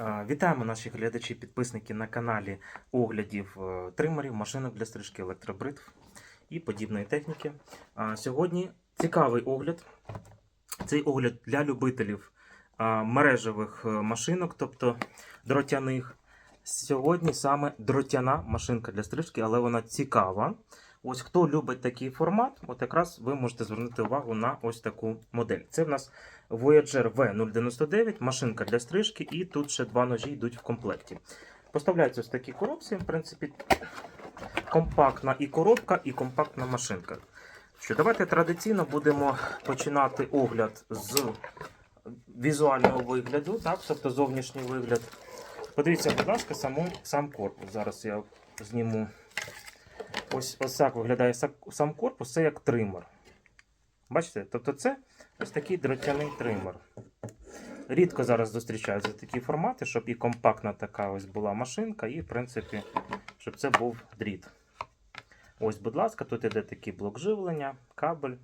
Вітаємо наші глядачі, підписники на каналі оглядів е, тримерів, машинок для стрижки електробритв і подібної техніки. Сьогодні цікавий огляд. Цей огляд для любителів мережевих е, машинок, тобто дротяних. Сьогодні саме дротяна машинка для стрижки, але вона цікава. Ось хто любить такий формат, от якраз ви можете звернути увагу на ось таку модель. Це в нас Voyager V099, машинка для стрижки, і тут ще два ножі йдуть в комплекті. Поставляються ось такі коробці, в принципі, компактна і коробка, і компактна машинка. Що, давайте традиційно будемо починати огляд з візуального вигляду, так, тобто зовнішній вигляд. Подивіться, будь ласка, саму, сам корпус. Зараз я зніму. Ось ось так виглядає сам корпус, це як тример. Бачите? Тобто це ось такий дротяний тример. Рідко зараз зустрічаються такі формати, щоб і компактна така ось була машинка, і, в принципі, щоб це був дріт. Ось, будь ласка, тут іде такий блок живлення, кабель.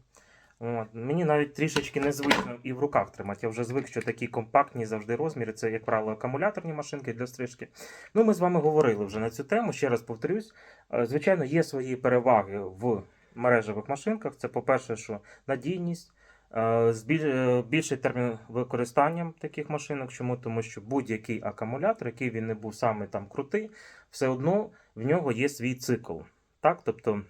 От. Мені навіть трішечки незвично і в руках тримати. Я вже звик, що такі компактні завжди розміри. Це, як правило, акумуляторні машинки для стрижки. Ну, ми з вами говорили вже на цю тему. Ще раз повторюсь. Е, Звичайно, є свої переваги в мережевих машинках. Це, по-перше, що надійність, е, е, більший термін використання таких машинок. Чому? Тому що будь-який акумулятор, який він не був саме там крутий, все одно в нього є свій цикл. Так? Тобто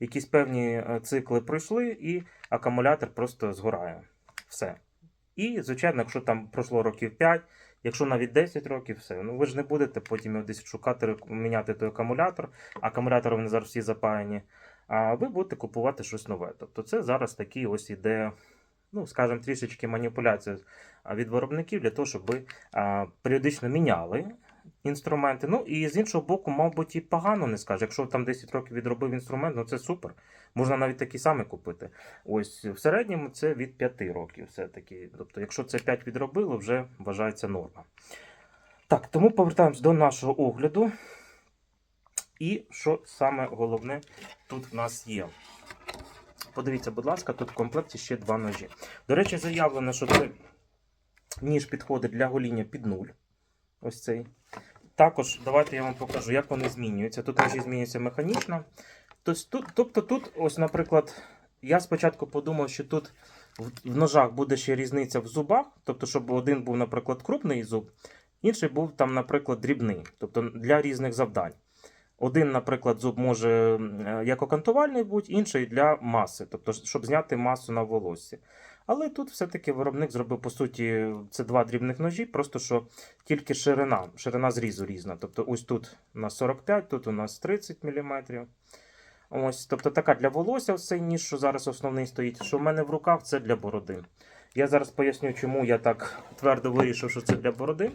якісь певні е, цикли пройшли, і акумулятор просто згорає. Все. І, звичайно, якщо там пройшло років 5, якщо навіть 10 років, все. Ну ви ж не будете потім його десь шукати, міняти той акумулятор. Акумулятори вони зараз всі запаяні. А ви будете купувати щось нове. Тобто це зараз такий ось іде, ну, скажімо, трішечки маніпуляція від виробників для того, щоб ви періодично міняли інструменти. Ну і з іншого боку, мабуть, і погано не скаже. Якщо там 10 років відробив інструмент, ну це супер. Можна навіть такий самий купити. Ось в середньому це від 5 років. Все-таки. Тобто, якщо це 5 відробило, вже вважається норма. Так, тому повертаємось до нашого огляду. І що саме головне тут в нас є. Подивіться, будь ласка, тут в комплекті ще два ножі. До речі, заявлено, що це ніж підходить для гоління під нуль. Ось цей. Також давайте я вам покажу, як вони змінюються. Тут ножі змінюються механічно. Тобто тут, ось, наприклад, я спочатку подумав, що тут в ножах буде ще різниця в зубах, тобто, щоб один був, наприклад, крупний зуб, інший був там, наприклад, дрібний, тобто для різних завдань. Один, наприклад, зуб може е, як окантувальний бути, інший для маси, тобто, щоб зняти масу на волоссі. Але тут все-таки виробник зробив, по суті, це два дрібних ножі, просто що тільки ширина, ширина зрізу різна. Тобто ось тут у нас 45, тут у нас 30 мм. Ось, тобто така для волосся цей ніж, що зараз основний стоїть. Що в мене в руках, це для бороди. Я зараз поясню, чому я так твердо вирішив, що це для бороди.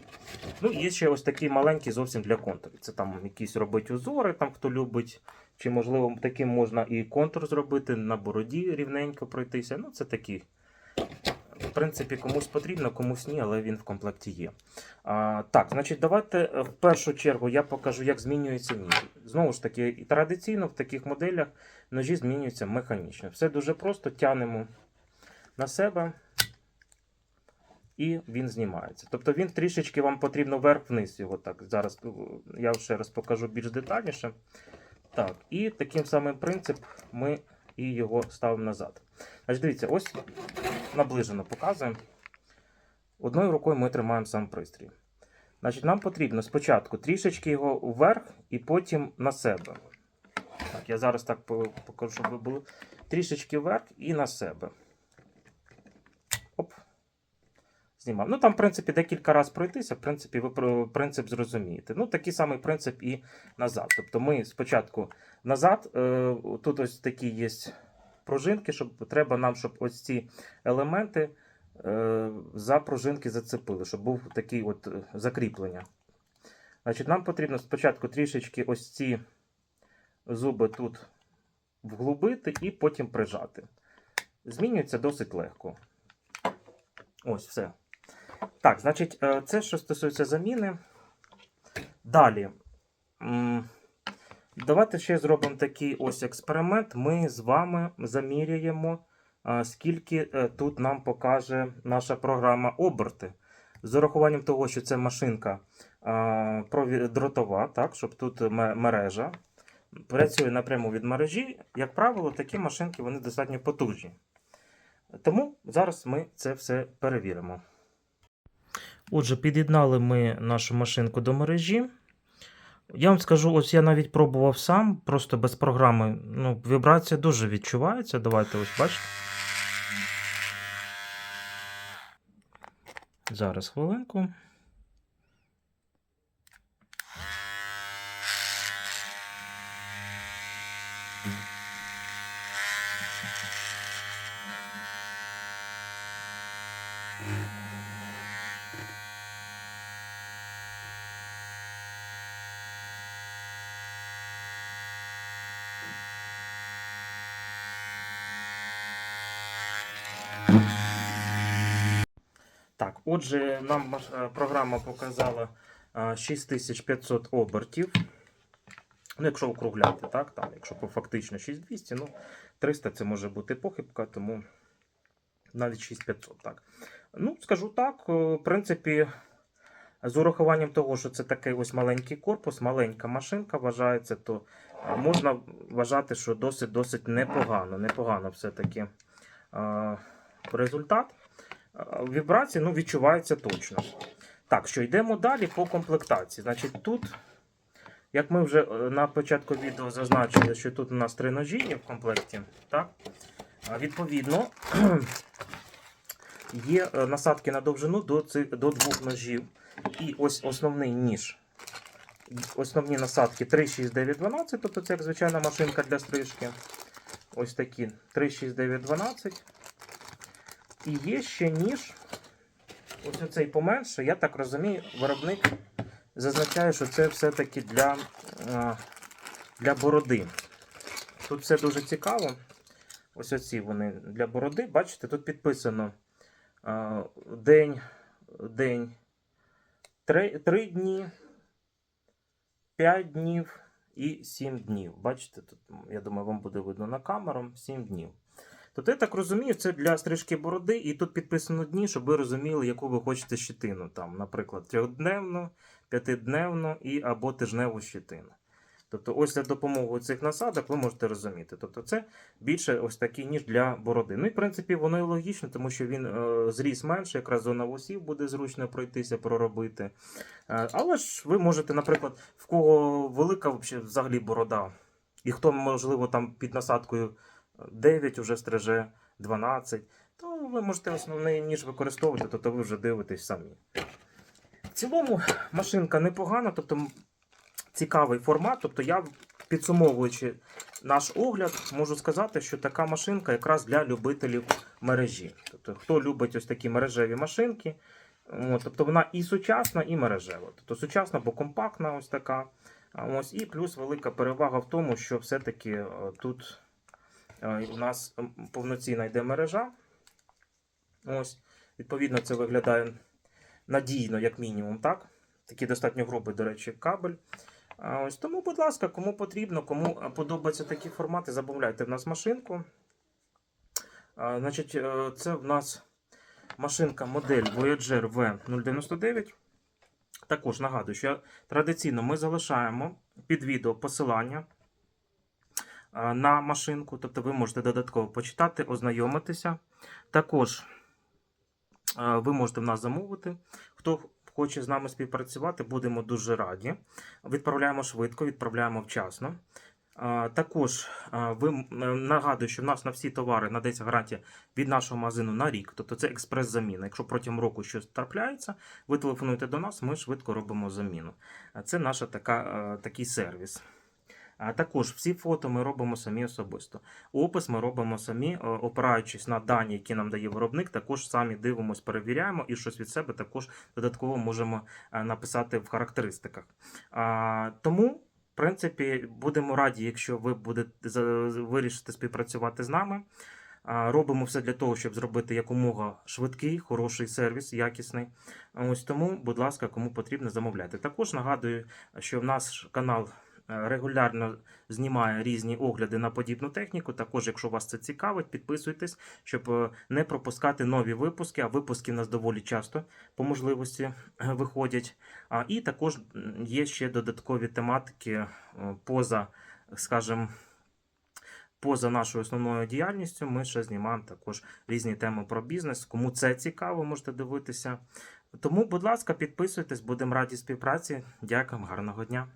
Ну, є ще ось такий маленький зовсім для контурів. Це там якісь робить узори, там хто любить. Чи, можливо, таким можна і контур зробити, на бороді рівненько пройтися. Ну, це такі. В принципі, комусь потрібно, комусь ні, але він в комплекті є. А, так, значить, давайте е, в першу чергу я покажу, як змінюється ніж. Знову ж таки, традиційно в таких моделях ножі змінюються механічно. Все дуже просто тянемо на себе і він знімається. Тобто він трішечки вам потрібно вверх-вниз його так. Зараз е, я ще раз покажу більш детальніше. Так, і таким самим принцип ми і його ставимо назад. Значить, дивіться, ось наближено показуємо. Одною рукою ми тримаємо сам пристрій. Значить, нам потрібно спочатку трішечки його вверх і потім на себе. Так, я зараз так покажу, щоб ви були трішечки вверх і на себе. Знімав. Ну там, в принципі, декілька разів пройтися, в принципі, ви принцип зрозумієте. Ну, такий самий принцип і назад. Тобто ми спочатку назад, е, тут ось такі є пружинки, щоб треба нам, щоб ось ці елементи е, за пружинки зацепили, щоб був такий от е, закріплення. Значить, нам потрібно спочатку трішечки ось ці зуби тут вглубити і потім прижати. Змінюється досить легко. Ось все. Так, значить, е, це що стосується заміни. Далі. Давайте ще зробимо такий ось експеримент. Ми з вами заміряємо, скільки е, тут нам покаже наша програма оберти. З урахуванням того, що це машинка дротова, так, щоб тут мережа. Працює напряму від мережі. Як правило, такі машинки вони достатньо потужні. Тому зараз ми це все перевіримо. Отже, під'єднали ми нашу машинку до мережі. Я вам скажу, ось я навіть пробував сам, просто без програми. Ну, вібрація дуже відчувається. Давайте ось бачите. Зараз хвилинку. Так, отже, нам е, програма показала е, 6500 обертів. Ну, якщо округляти, так, там, якщо фактично 6200, ну 300 це може бути похибка, тому навіть 6500, так. Ну, скажу так, е, в принципі, з урахуванням того, що це такий ось маленький корпус, маленька машинка вважається, то е, можна вважати, що досить-досить непогано, непогано все-таки е, результат. Е, Вібрації ну, відчувається точно. Так, що йдемо далі по комплектації. Значить, тут, як ми вже е, на початку відео зазначили, що тут у нас три ножі є в комплекті. Так? Відповідно, є е, насадки на довжину до, цих, до двох ножів. І ось основний ніж. Основні насадки 3, 6, 9, 12, тобто це як звичайна машинка для стрижки. Ось такі 3, 6, 9, 12. І є ще ніж. Ось оцей поменше, я так розумію, виробник зазначає, що це все-таки для, е, для бороди. Тут все дуже цікаво. Ось оці вони для бороди. Бачите, тут підписано е, день, день 3, 3 дні, 5 днів і 7 днів. Бачите, тут, я думаю, вам буде видно на камеру 7 днів. Тобто, я так розумію, це для стрижки бороди, і тут підписано дні, щоб ви розуміли, яку ви хочете щетину. Там, наприклад, трьохдневну, п'ятидневну і або тижневу щетину. Тобто, ось за допомогою цих насадок ви можете розуміти. Тобто, це більше ось такий, ніж для бороди. Ну і в принципі воно і логічно, тому що він е, зріс менше, якраз зона вусів буде зручно пройтися, проробити. Е, але ж ви можете, наприклад, в кого велика взагалі борода, і хто, можливо, там під насадкою 9 уже стриже 12, то ви можете основний ніж використовувати, тобто ви вже дивитесь самі. В цілому машинка непогана, тобто цікавий формат. Тобто я, підсумовуючи наш огляд, можу сказати, що така машинка якраз для любителів мережі. Тобто, хто любить ось такі мережеві машинки, от, тобто вона і сучасна, і мережева. Тобто сучасна, бо компактна ось така. Ось, і плюс велика перевага в тому, що все-таки е, тут у нас повноцінна йде мережа. Ось, відповідно, це виглядає надійно, як мінімум, так? Такий достатньо грубий, до речі, кабель. Ось тому, будь ласка, кому потрібно, кому е, подобаються такі формати, замовляйте в нас машинку. Значить, е, це в нас машинка модель Voyager V099. Також нагадую, що традиційно ми залишаємо під відео посилання на машинку, тобто ви можете додатково почитати, ознайомитися. Також ви можете в нас замовити. Хто хоче з нами співпрацювати, будемо дуже раді. Відправляємо швидко, відправляємо вчасно. Також ви е, нагадую, що в нас на всі товари надається гарантія від нашого магазину на рік, тобто це експрес-заміна. Якщо протягом року щось трапляється, ви телефонуєте до нас, ми швидко робимо заміну. Це наш е, такий сервіс. А також всі фото ми робимо самі особисто. Опис ми робимо самі, е, опираючись на дані, які нам дає виробник, також самі дивимося, перевіряємо і щось від себе також додатково можемо е, написати в характеристиках. Тому, в принципі, будемо раді, якщо ви будете вирішите співпрацювати з нами. Робимо все для того, щоб зробити якомога швидкий, хороший сервіс, якісний. Ось тому, будь ласка, кому потрібно, замовляйте. Також нагадую, що в наш канал регулярно знімає різні огляди на подібну техніку. Також, якщо вас це цікавить, підписуйтесь, щоб е, не пропускати нові випуски. А випуски в нас доволі часто по можливості е, виходять. А, і також є ще додаткові тематики е, поза, скажімо, поза нашою основною діяльністю. Ми ще знімаємо також різні теми про бізнес. Кому це цікаво, можете дивитися. Тому, будь ласка, підписуйтесь, будемо раді співпраці. Дякую, гарного дня.